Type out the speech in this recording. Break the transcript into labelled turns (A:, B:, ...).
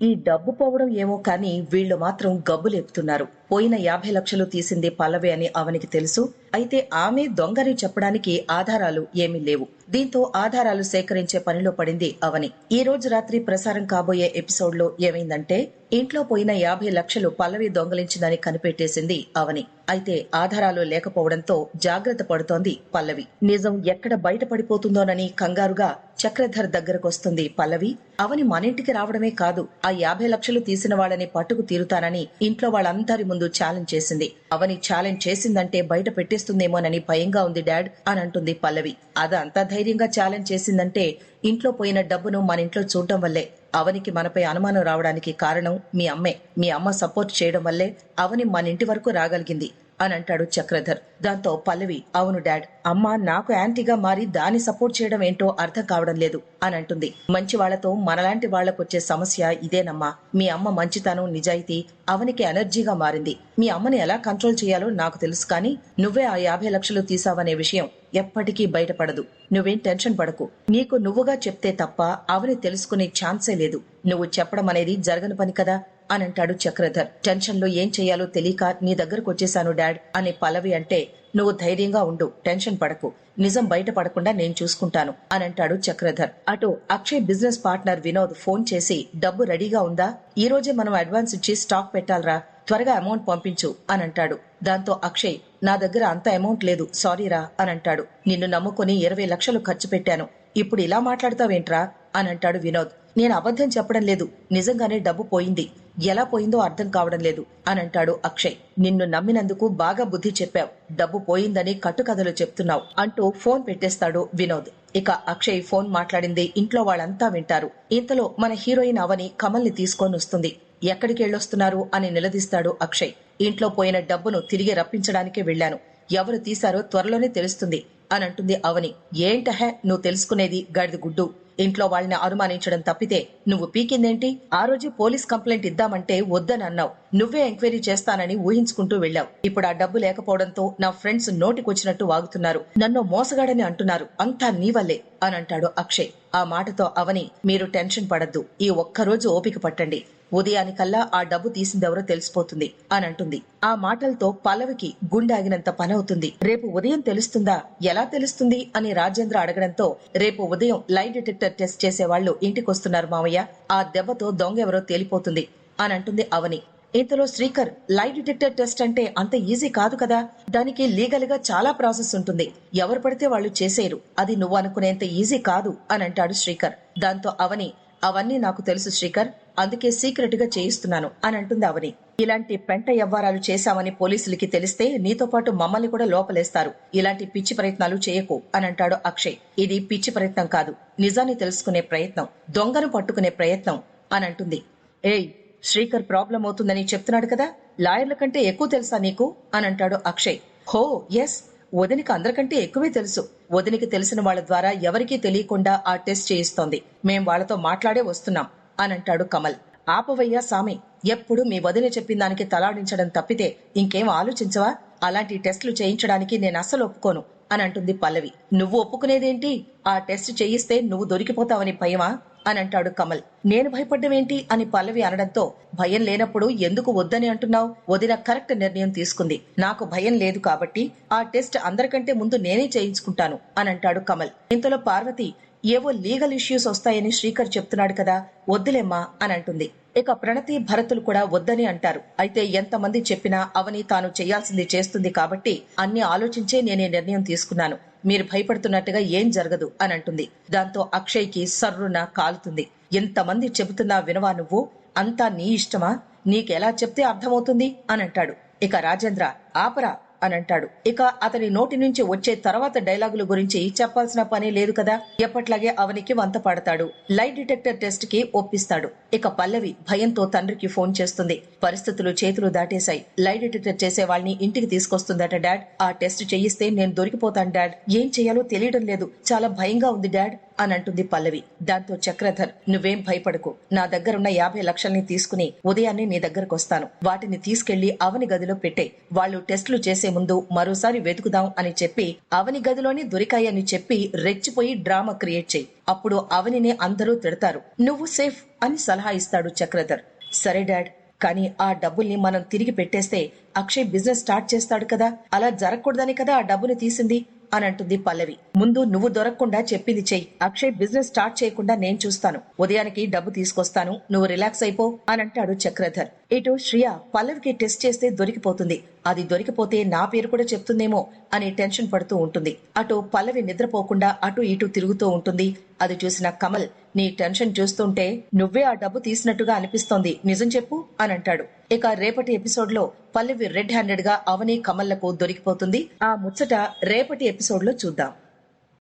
A: ఈ డబ్బు పోవడం ఏమో కానీ వీళ్ళు మాత్రం గబ్బులేపుతున్నారు పోయిన యాభై లక్షలు తీసింది పల్లవి అని అవనికి తెలుసు. అయితే ఆమె దొంగని చెప్పడానికి ఆధారాలు ఏమీ లేవు. దీంతో ఆధారాలు సేకరించే పనిలో పడింది అవని. ఈ రోజు రాత్రి ప్రసారం కాబోయే ఎపిసోడ్లో ఏమైందంటే ఇంట్లో పోయిన యాభై లక్షలు పల్లవి దొంగలించిందని కనిపెట్టేసింది అవని. అయితే ఆధారాలు లేకపోవడంతో జాగ్రత్త పడుతోంది పల్లవి. నిజం ఎక్కడ బయటపడిపోతుందోనని కంగారుగా చక్రధర్ దగ్గరకొస్తుంది పల్లవి. అవని మన ఇంటికి రావడమే కాదు ఆ యాభై లక్షలు తీసిన వాళ్ళని పట్టుకు తీరుతానని ఇంట్లో వాళ్ళందరి ముందు ఛాలెంజ్ చేసింది. అవని ఛాలెంజ్ చేసిందంటే బయట పెట్టేస్తుందేమోనని భయంగా ఉంది డాడ్ అని అంటుంది పల్లవి. అదంతా ధైర్యంగా ఛాలెంజ్ చేసిందంటే ఇంట్లో పోయిన డబ్బును మన ఇంట్లో చూడడం వల్లే. అవనికి మనపై అనుమానం రావడానికి కారణం మీ అమ్మే. మీ అమ్మ సపోర్ట్ చేయడం వల్లే అవని మన ఇంటి వరకు రాగలిగింది. అని అంటాడు చక్రధర్. దాంతో పల్లవి అవును డాడ్ అమ్మ నాకు యాంటీగా మారి దాన్ని సపోర్ట్ చేయడం ఏంటో అర్థం కావడం లేదు అని అంటుంది. మంచి వాళ్ళతో మనలాంటి వాళ్ళకొచ్చే సమస్య ఇదేనమ్మా. మీ అమ్మ మంచితనం నిజాయితీ అవనికి ఎనర్జీగా మారింది. మీ అమ్మని ఎలా కంట్రోల్ చేయాలో నాకు తెలుసు కానీ నువ్వే ఆ యాభై లక్షలు తీసావనే విషయం ఎప్పటికీ బయటపడదు. నువ్వేం టెన్షన్ పడకు. నీకు నువ్వుగా చెప్తే తప్ప అవని తెలుసుకునే ఛాన్సే లేదు. నువ్వు చెప్పడం అనేది జరగని పని కదా. అని అంటాడు చక్రధర్. టెన్షన్లో ఏం చేయాలో తెలియక నీ దగ్గరకు వచ్చేసాను డాడ్ అనే పలవి అంటే నువ్వు ధైర్యంగా ఉండు టెన్షన్ పడకు నిజం బయట పడకుండా నేను చూసుకుంటాను అని అంటాడు చక్రధర్. అటు Akshay business partner Vinod phone చేసి డబ్బు రెడీగా ఉందా? ఈ రోజే మనం అడ్వాన్స్ ఇచ్చి స్టాక్ పెట్టాలరా త్వరగా అమౌంట్ పంపించు అని అంటాడు. దాంతో అక్షయ్ నా దగ్గర అంత అమౌంట్ లేదు సారీరా అని అంటాడు. నిన్ను నమ్ముకుని ఇరవై లక్షలు ఖర్చు పెట్టాను. ఇప్పుడు ఇలా మాట్లాడతావేంట్రా? అని అంటాడు వినోద్. నేను అబద్ధం చెప్పడం లేదు. నిజంగానే డబ్బు పోయింది. ఎలా పోయిందో అర్థం కావడం లేదు అని అంటాడు అక్షయ్. నిన్ను నమ్మినందుకు బాగా బుద్ధి చెప్పావు. డబ్బు పోయిందని కట్టుకథలు చెప్తున్నావు అంటూ ఫోన్ పెట్టేస్తాడు వినోద్. ఇక అక్షయ్ ఫోన్ మాట్లాడింది ఇంట్లో వాళ్ళంతా వింటారు. ఇంతలో మన హీరోయిన్ అవని కమల్ని తీసుకొని వస్తుంది. ఎక్కడికి వెళ్ళొస్తున్నారు అని నిలదీస్తాడు అక్షయ్. ఇంట్లో పోయిన డబ్బును తిరిగి రప్పించడానికే వెళ్ళాను ఎవరు తీశారో త్వరలోనే తెలుస్తుంది అని అంటుంది అవని. ఏంటహే? నువ్వు తెలుసుకునేది గడిది గుడ్డు. ఇంట్లో వాళ్ళని అనుమానించడం తప్పితే నువ్వు పీకిందేంటి? ఆ రోజు పోలీస్ కంప్లైంట్ ఇద్దామంటే వద్దని అన్నావు. నువ్వే ఎంక్వైరీ చేస్తానని ఊహించుకుంటూ వెళ్ళావు. ఇప్పుడు ఆ డబ్బు లేకపోవడంతో నా ఫ్రెండ్స్ నోటికొచ్చినట్టు వాగుతున్నారు. నన్ను మోసగాడని అంటున్నారు. అంతా నీ వల్లే. అని అంటాడు అక్షయ్. ఆ మాటతో అవని మీరు టెన్షన్ పడద్దు ఈ ఒక్కరోజు ఓపిక పట్టండి. ఉదయానికల్లా ఆ డబ్బు తీసిందెవరో తెలిసిపోతుంది అని అంటుంది ఆ మాటలతో పల్లవికి గుండాగినంత పనవుతుంది. రేపు ఉదయం తెలుస్తుందా ఎలా తెలుస్తుంది అని రాజేంద్ర అడగడంతో రేపు ఉదయం లై డిటెక్టర్ టెస్ట్ చేసే వాళ్ళు ఇంటికొస్తున్నారు మామయ్య ఆ దెబ్బతో దొంగ ఎవరో తేలిపోతుంది అని అంటుంది అవని. ఇంతలో శ్రీకర్ లై డిటెక్టర్ టెస్ట్ అంటే అంత ఈజీ కాదు కదా? దానికి లీగల్గా చాలా ప్రాసెస్ ఉంటుంది. ఎవరు పడితే వాళ్ళు చేసేరు అది నువ్వు అనుకునేంత ఈజీ కాదు అని అంటాడు శ్రీకర్. దాంతో అవని అవన్నీ నాకు తెలుసు శ్రీకర్ అందుకే సీక్రెట్గా చేయిస్తున్నాను అని అంటుంది అవని. ఇలాంటి పెంట వ్యవహారాలు చేశామని పోలీసులకి తెలిస్తే నీతో పాటు మమ్మల్ని కూడా లోపలేస్తారు. ఇలాంటి పిచ్చి ప్రయత్నాలు చేయకు అని అంటాడు అక్షయ్. ఇది పిచ్చి ప్రయత్నం కాదు. నిజాన్ని తెలుసుకునే ప్రయత్నం దొంగను పట్టుకునే ప్రయత్నం అని అంటుంది. ఏయ్ శ్రీకర్ ప్రాబ్లం అవుతుందని చెప్తున్నాడు కదా? లాయర్ల కంటే ఎక్కువ తెలుసా నీకు? అని అంటాడు అక్షయ్. హో ఎస్ వదినికి అందరికంటే ఎక్కువే తెలుసు. వదినికి తెలిసిన వాళ్ళ ద్వారా ఎవరికీ తెలియకుండా ఆ టెస్ట్ చేయిస్తోంది. మేం వాళ్ళతో మాట్లాడే వస్తున్నాం అని అంటాడు కమల్. ఆపవయ్యా సామి ఎప్పుడు మీ వదిన చెప్పిన దానికి తలాడించడం తప్పితే ఇంకేం ఆలోచించవా? అలాంటి టెస్టులు చేయించడానికి నేను అస్సలు ఒప్పుకోను అని అంటుంది పల్లవి. నువ్వు ఒప్పుకునేదేంటి? ఆ టెస్ట్ చేయిస్తే నువ్వు దొరికిపోతావని భయమా? అని అంటాడు కమల్. నేను భయపడ్డమేంటి అని పల్లవి అనడంతో భయం లేనప్పుడు ఎందుకు వద్దని అంటున్నావు? వదిన కరెక్ట్ నిర్ణయం తీసుకుంది. నాకు భయం లేదు కాబట్టి ఆ టెస్ట్ అందరికంటే ముందు నేనే చేయించుకుంటాను అని అంటాడు కమల్. ఇంతలో పార్వతి ఏవో లీగల్ ఇష్యూస్ వస్తాయని శ్రీకర్ చెప్తున్నాడు కదా వద్దులేమ్మా అని అంటుంది. ఇక ప్రణతి భరతులు కూడా వద్దని అంటారు. అయితే ఎంతమంది చెప్పినా అవని తాను చేయాల్సింది చేస్తుంది కాబట్టి అన్ని ఆలోచించే నేనే నిర్ణయం తీసుకున్నాను. మీరు భయపడుతున్నట్టుగా ఏం జరగదు అని అంటుంది. దాంతో అక్షయ్కి సర్రున కాలుతుంది. ఎంతమంది చెబుతున్నా వినవా నువ్వు? అంతా నీ ఇష్టమా? నీకెలా చెప్తే అర్థమవుతుంది? అని అంటాడు. ఇక రాజేంద్ర ఆపరా. అని అంటాడు ఇక అతని నోటి నుంచి వచ్చే తర్వాత డైలాగుల గురించి చెప్పాల్సిన పని లేదు కదా? ఎప్పట్లాగే అవనికి వంత పాడతాడు. లై డిటెక్టర్ టెస్ట్కి ఒప్పిస్తాడు. ఇక పల్లవి భయంతో తండ్రికి ఫోన్ చేస్తుంది. పరిస్థితులు చేతులు దాటేశాయి. లై డిటెక్టర్ చేసే వాళ్ళని ఇంటికి తీసుకొస్తుందట డాడ్. ఆ టెస్ట్ చేయిస్తే నేను దొరికిపోతాను డాడ్. ఏం చేయాలో తెలియడం లేదు. చాలా భయంగా ఉంది డాడ్. అని అంటుంది పల్లవి. దాంతో చక్రధర్ నువ్వేం భయపడకు. నా దగ్గరున్న యాభై లక్షల్ని తీసుకుని ఉదయాన్నే నీ దగ్గరకు వస్తాను వాటిని తీసుకెళ్ళి అవని గదిలో పెట్టే. వాళ్ళు టెస్టులు చేసే ముందు మరోసారి వెతుకుదాం అని చెప్పి అవని గదిలోని దొరికాయని చెప్పి రెచ్చిపోయి డ్రామా క్రియేట్ చేయి. అప్పుడు అవనినే అందరూ తిడతారు. నువ్వు సేఫ్ అని సలహా ఇస్తాడు చక్రధర్. సరే డాడ్. కానీ ఆ డబ్బుల్ని మనం తిరిగి పెట్టేస్తే అక్షయ్ బిజినెస్ స్టార్ట్ చేస్తాడు కదా. అలా జరగకూడదని కదా ఆ డబ్బుని తీసింది. అని అంటుంది పల్లవి. ముందు నువ్వు దొరకకుండా చెప్పింది చెయ్యి. అక్షయ్ బిజినెస్ స్టార్ట్ చేయకుండా నేను చూస్తాను. ఉదయానికి డబ్బు తీసుకొస్తాను. నువ్వు రిలాక్స్ అయిపో అని అంటాడు చక్రధర్. ఇటు శ్రియ పల్లవికి టెస్ట్ చేస్తే దొరికిపోతుంది. అది దొరికిపోతే నా పేరు కూడా చెప్తుందేమో అని టెన్షన్ పడుతూ ఉంటుంది. అటు పల్లవి నిద్రపోకుండా అటు ఇటు తిరుగుతూ ఉంటుంది. అది చూసిన కమల్ నీ టెన్షన్ చూస్తుంటే నువ్వే ఆ డబ్బు తీసినట్టుగా అనిపిస్తోంది. నిజం చెప్పు అని అంటాడు. ఇక రేపటి ఎపిసోడ్లో పల్లవి రెడ్ హ్యాండెడ్గా అవని కమల్లకు దొరికిపోతుంది. ఆ ముచ్చట రేపటి ఎపిసోడ్లో చూద్దాం.